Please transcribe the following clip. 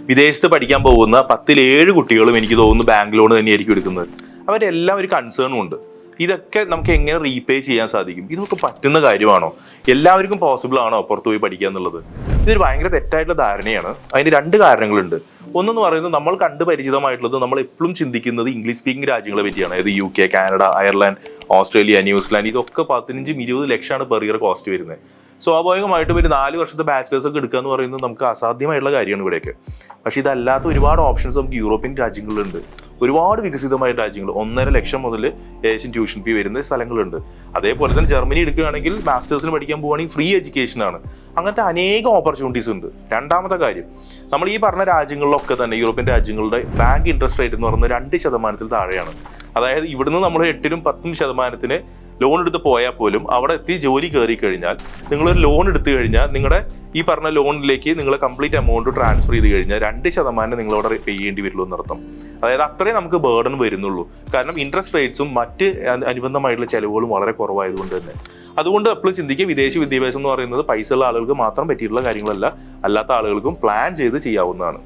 വിദേശത്ത് പഠിക്കാൻ പോകുന്ന പത്തിൽ ഏഴ് കുട്ടികളും എനിക്ക് തോന്നുന്നു ബാങ്ക് ലോൺ തന്നെയായിരിക്കും എടുക്കുന്നത്. അവരെല്ലാം ഒരു കൺസേണും ഉണ്ട്. ഇതൊക്കെ നമുക്ക് എങ്ങനെ റീപേ ചെയ്യാൻ സാധിക്കും? ഇതൊക്കെ പറ്റുന്ന കാര്യമാണോ? എല്ലാവർക്കും പോസിബിൾ ആണോ പുറത്തു പോയി പഠിക്കുക എന്നുള്ളത്? ഇതൊരു ഭയങ്കര തെറ്റായിട്ടുള്ള ധാരണയാണ്. അതിന് രണ്ട് കാരണങ്ങളുണ്ട്. ഒന്നെന്ന് പറയുന്നത് നമ്മൾ കണ്ട് പരിചിതമായിട്ടുള്ളത് നമ്മൾ എപ്പോഴും ചിന്തിക്കുന്നത് ഇംഗ്ലീഷ് സ്പീക്കിംഗ് രാജ്യങ്ങളെ പറ്റിയാണ്. അതായത് U K Canada Ireland Australia New Zealand ഇതൊക്കെ പതിനഞ്ചും ഇരുപത് ലക്ഷമാണ് പെർ ഇയർ കോസ്റ്റ് വരുന്നത്. സ്വാഭാവികമായിട്ടും ഒരു നാല് വർഷത്തെ ബാച്ചിലേഴ്സ് ഒക്കെ എടുക്കുക എന്ന് പറയുന്നത് നമുക്ക് അസാധ്യമായിട്ടുള്ള കാര്യമാണ് ഇവിടെയൊക്കെ. പക്ഷേ ഇതല്ലാത്ത ഒരുപാട് ഓപ്ഷൻസ് നമുക്ക് യൂറോപ്യൻ രാജ്യങ്ങളിലുണ്ട്. ഒരുപാട് വികസിതമായ രാജ്യങ്ങൾ ഒന്നര ലക്ഷം മുതൽ ഏഷ്യൻ ട്യൂഷൻ ഫീ വരുന്ന സ്ഥലങ്ങളുണ്ട്. അതേപോലെ തന്നെ ജർമ്മനി എടുക്കുകയാണെങ്കിൽ മാസ്റ്റേഴ്സിന് പഠിക്കാൻ പോവുകയാണെങ്കിൽ ഫ്രീ എഡ്യൂക്കേഷൻ ആണ്. അങ്ങനത്തെ അനേകം ഓപ്പർച്യൂണിറ്റീസ് ഉണ്ട്. രണ്ടാമത്തെ കാര്യം നമ്മൾ ഈ പറഞ്ഞ രാജ്യങ്ങളിലൊക്കെ തന്നെ യൂറോപ്യൻ രാജ്യങ്ങളുടെ ബാങ്ക് ഇൻട്രസ്റ്റ് റേറ്റ് എന്ന് പറയുന്നത് രണ്ട് ശതമാനത്തിൽ താഴെയാണ്. അതായത് ഇവിടുന്ന് നമ്മൾ എട്ടിനും പത്തും ശതമാനത്തിന് ലോൺ എടുത്ത് പോയാൽ പോലും അവിടെ എത്തി ജോലി കയറി കഴിഞ്ഞാൽ നിങ്ങളൊരു ലോൺ എടുത്തു കഴിഞ്ഞാൽ നിങ്ങളുടെ ഈ പറഞ്ഞ ലോണിലേക്ക് നിങ്ങൾ കംപ്ലീറ്റ് എമൗണ്ട് ട്രാൻസ്ഫർ ചെയ്ത് കഴിഞ്ഞാൽ രണ്ട് ശതമാനം നിങ്ങളോട് പേ ചെയ്യേണ്ടി വരുള്ളൂ എന്നർത്ഥം അതായത് അത്രേ നമുക്ക് ബേർഡൻ വരുന്നുള്ളൂ. കാരണം ഇൻട്രസ്റ്റ് റേറ്റ്സും മറ്റ് അനുബന്ധമായിട്ടുള്ള ചെലവുകളും വളരെ കുറവായതുകൊണ്ട് തന്നെ. അതുകൊണ്ട് എപ്പോഴും ചിന്തിക്കുക വിദേശ വിദ്യാഭ്യാസം എന്ന് പറയുന്നത് പൈസ ഉള്ള ആളുകൾക്ക് മാത്രം പറ്റിയിട്ടുള്ള കാര്യങ്ങളല്ല അല്ലാത്ത ആളുകൾക്കും പ്ലാൻ ചെയ്ത് ചെയ്യാവുന്നതാണ്.